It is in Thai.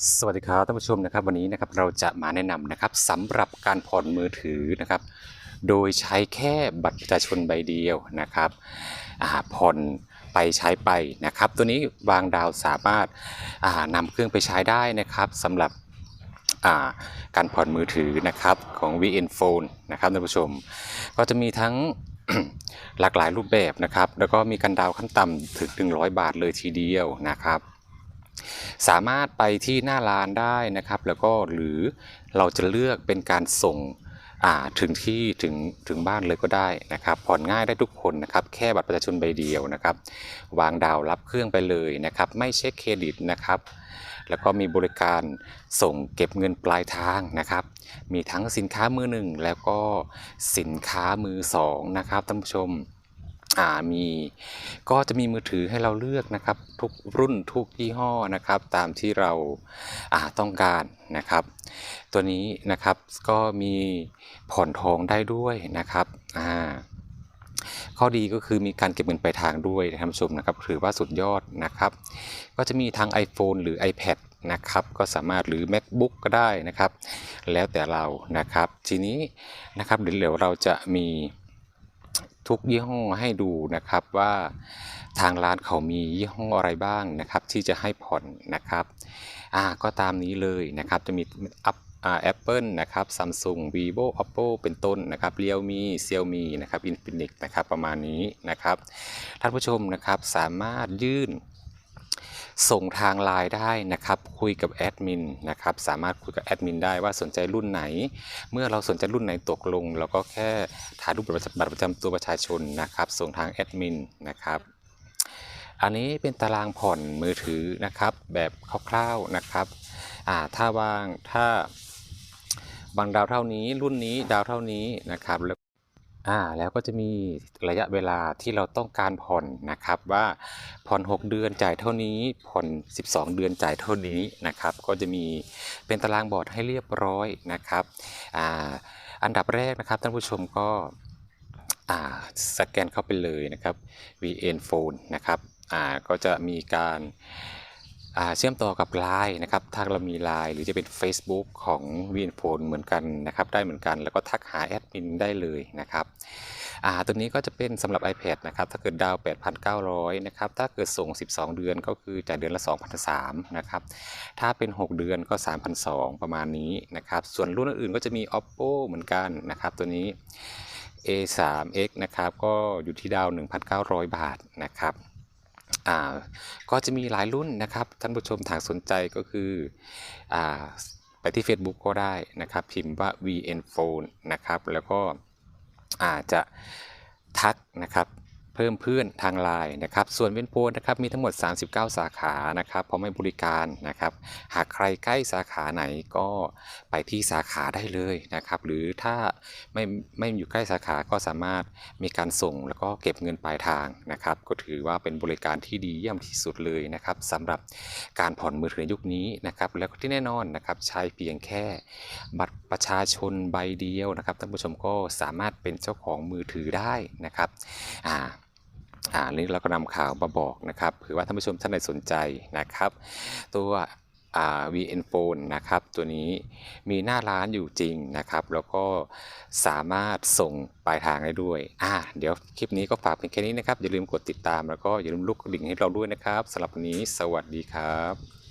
สวัสดีครับท่านผู้ชมนะครับวันนี้นะครับเราจะมาแนะนำนะครับสำหรับการผ่อนมือถือนะครับ โดยใช้แค่บัตรประชาชนใบเดียวนะครับผ่อนไปใช้ไปนะครับ ตัวนี้วางดาวสามารถานำเครื่องไปใช้ได้นะครับสำหรับาการผ่อนมือถือนะครับของ VN Phone นะครับท่านผู้ชม ก็จะมีทั้งหลากหลายรูปแบบนะครับ แล้วก็มีการดาวขั้นต่ำถึง 100 บาทเลยทีเดียวนะครับ สามารถไปที่หน้าร้านได้นะครับ แล้วก็หรือเราจะเลือกเป็นการส่งถึงที่ถึงถึงบ้านเลยก็ได้นะครับ ผ่อนง่ายได้ทุกคนนะครับแค่บัตรประชาชนใบเดียวนะครับ วางดาวรับเครื่องไปเลยนะครับ ไม่เช็คเครดิตนะครับ แล้วก็มีบริการส่งเก็บเงินปลายทางนะครับ มีทั้งสินค้ามือหนึ่งแล้วก็สินค้ามือสองนะครับท่านผู้ชม มีก็จะมีมือถือให้เราเลือกนะครับ ทุกรุ่นทุกยี่ห้อนะครับ ตามที่เราาต้องการนะครับ ตัวนี้นะครับก็มีผ่อนทองได้ด้วยนะครับข้อดีก็คือมีการเก็บเงินปลายทางด้วยครับท่านผู้ชมนะครับถือว่าสุดยอดนะครับ ก็จะมีทั้ง iPhone หรือ iPad นะครับก็สามารถหรือ MacBook ก็ได้นะครับ แล้วแต่เรานะครับ ทีนี้นะครับเดี๋ยวเราจะมี ทุกยี่ห้อให้ดูนะครับว่าทางร้านเขามียี่ห้ออะไรบ้างนะครับที่จะให้ผ่อนนะครับอ่าก็ตามนี้เลยนะครับจะมีอัพอ่าแอปเปิลนะครับซัมซุงวีโวอัปโปเป็นต้นนะครับเรียวมีเซียวมีนะครับอินฟินิกนะครับประมาณนี้นะครับท่านผู้ชมนะครับสามารถยื่น ส่งทางไลน์ได้นะครับ คุยกับแอดมินนะครับ สามารถคุยกับแอดมินได้ว่าสนใจรุ่นไหน เมื่อเราสนใจรุ่นไหนตกลง เราก็แค่ถ่ายรูปบัตรประจำตัวประชาชนนะครับ ส่งทางแอดมินนะครับ อันนี้เป็นตารางผ่อนมือถือนะครับ แบบคร่าวๆนะครับถ้าว่างถ้าบางดาวเท่านี้รุ่นนี้ดาวเท่านี้นะครับ อ่าแล้วก็จะมีระยะเวลาที่เราต้องการผ่อนนะครับว่าผ่อน 6 เดือนจ่ายเท่านี้ผ่อน 12 เดือนจ่ายเท่านี้นะครับก็จะมีเป็นตารางบอร์ดให้เรียบร้อยนะครับอ่าอันดับแรกนะครับท่านผู้ชมก็อ่าสแกนเข้าไปเลยนะครับ VN Phone นะครับอ่าก็จะมีการอ เชื่อมต่อกับ Line นะครับถ้าเรามี Line หรือจะเป็น Facebook ของ VN Phone เหมือนกันนะครับได้เหมือนกัน แล้วก็ทักหาแอดมินได้เลยนะครับตัวนี้ก็จะเป็นสำหรับ iPad นะครับถ้าเกิดดาว 8,900 นะครับถ้าเกิดส่ง 12 เดือนก็คือจ่ายเดือนละ2,300นะครับถ้าเป็น 6 เดือนก็3,200ประมาณนี้นะครับส่วนรุ่นอื่นก็จะมี Oppo เหมือนกันนะครับตัวนี้ A3X นะครับก็อยู่ที่ดาว 1,900 บาทนะครับ อ่าก็จะมีหลายรุ่นนะครับ ท่านผู้ชมทางสนใจก็คืออ่าไปที่ Facebook ก็ได้นะครับ พิมพ์ว่า VN Phone นะครับ แล้วก็อาจจะทักนะครับ เพิ่มเพื่อนทางไลน์นะครับ ส่วนเวนโพนะครับมีทั้งหมด 39 สาขานะครับพร้อมให้บริการนะครับ หากใครใกล้สาขาไหนก็ไปที่สาขาได้เลยนะครับ หรือถ้าไม่ไม่อยู่ใกล้สาขาก็สามารถมีการส่งแล้วก็เก็บเงินปลายทางนะครับ ก็ถือว่าเป็นบริการที่ดีเยี่ยมที่สุดเลยนะครับสำหรับการผ่อนมือถือยุคนี้นะครับ แล้วก็ที่แน่นอนนะครับใช้เพียงแค่บัตรประชาชนใบเดียวนะครับท่านผู้ชมก็สามารถเป็นเจ้าของมือถือได้นะครับอ่า อ่านี่เราก็นำข่าวมาบอกนะครับเผื่อว่าท่านผู้ชมท่านใดสนใจนะครับ ตัวอ่า VN Phone นะครับ ตัวนี้มีหน้าร้านอยู่จริงนะครับ แล้วก็สามารถส่งปลายทางได้ด้วย อ่า เดี๋ยวคลิปนี้ก็ฝากเพียงแค่นี้นะครับ อย่าลืมกดติดตามแล้วก็อย่าลืมลุกกระดิ่งให้เราด้วยนะครับสำหรับวันนี้สวัสดีครับ